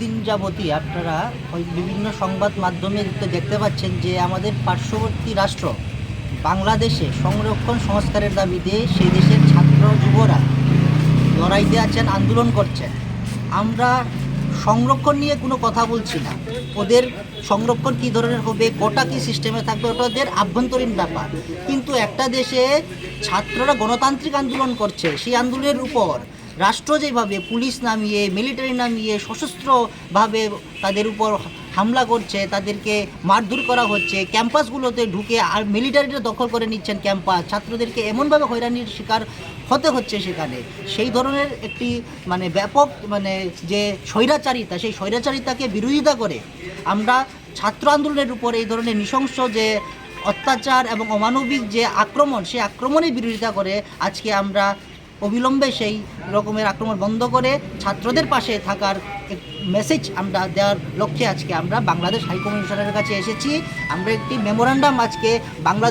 দিন যাবতই আপনারা ওই বিভিন্ন সংবাদ মাধ্যমে দেখতে পাচ্ছেন যে আমাদের পার্শ্ববর্তী রাষ্ট্র বাংলাদেশে সংরক্ষণ সংস্কারের দাবিতে সেই দেশের ছাত্র যুবরা লড়াইতে আছেন, আন্দোলন করছেন। আমরা সংরক্ষণ নিয়ে কোনো কথা বলছি না। ওদের সংরক্ষণ কী ধরনের হবে, কোটা কী সিস্টেমে থাকবে, ওটা ওদের আভ্যন্তরীণ ব্যাপার। কিন্তু একটা দেশে ছাত্ররা গণতান্ত্রিক আন্দোলন করছে, সেই আন্দোলনের উপর রাষ্ট্র যেভাবে পুলিশ নামিয়ে মিলিটারি নামিয়ে সশস্ত্রভাবে তাদের উপর হামলা করছে, তাদেরকে মারধর করা হচ্ছে, ক্যাম্পাসগুলোতে ঢুকে আর মিলিটারিরা দখল করে নিচ্ছেন ক্যাম্পাস, ছাত্রদেরকে এমনভাবে হয়রানির শিকার হতে হচ্ছে সেখানে। সেই ধরনের একটি মানে ব্যাপক মানে যে স্বৈরাচারিতা, সেই স্বৈরাচারিতাকে বিরোধিতা করে আমরা ছাত্র আন্দোলনের উপর এই ধরনের নৃশংস যে অত্যাচার এবং অমানবিক যে আক্রমণ, সেই আক্রমণের বিরোধিতা করে আজকে আমরা অবিলম্বে সেই রকমের আক্রমণ বন্ধ করে ছাত্রদের পাশে থাকার মেসেজ আমরা দেওয়ার লক্ষ্যে আজকে আমরা বাংলাদেশ হাইকমিশনের কাছে এসেছি। আমরা একটি মেমোরান্ডাম আজকে বাংলাদেশ